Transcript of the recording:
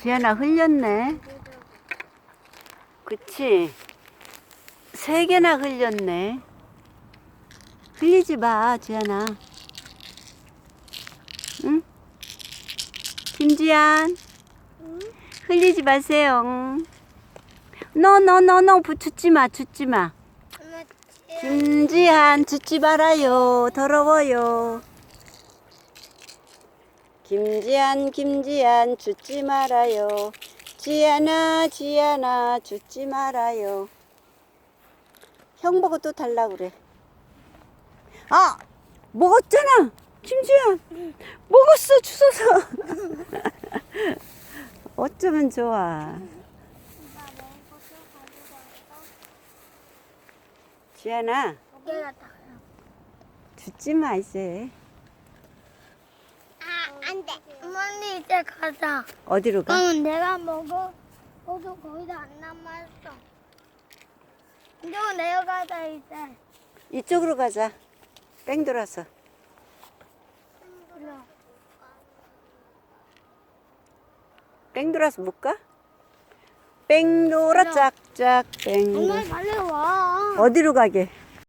지연아 흘렸네. 그치? 세 개나 흘렸네. 흘리지 마, 지연아. 응? 김지연. 흘리지 마세요. 너 너 너 너 붙지 마, 죽지 마. 김지한 죽지 말아요. 더러워요. 김지한 김지한 죽지 말아요. 지안아 지안아 죽지 말아요. 형 보고 또 달라 그래. 아 먹었잖아. 김지한 먹었어 주워서. 어쩌면 좋아. 지안아 죽지 마 이제. 아, 안 돼. 어머니 이제 가자. 어디로 가? 그럼 내가 먹어. 너도 거의 다 안 남았어. 이쪽으로 내려가자 이제. 이쪽으로 가자. 뺑 돌아서. 뺑 돌아서 못 가? 뺑 돌아 짝짝 뺑. 엄마 빨리 와. 어디로 가게?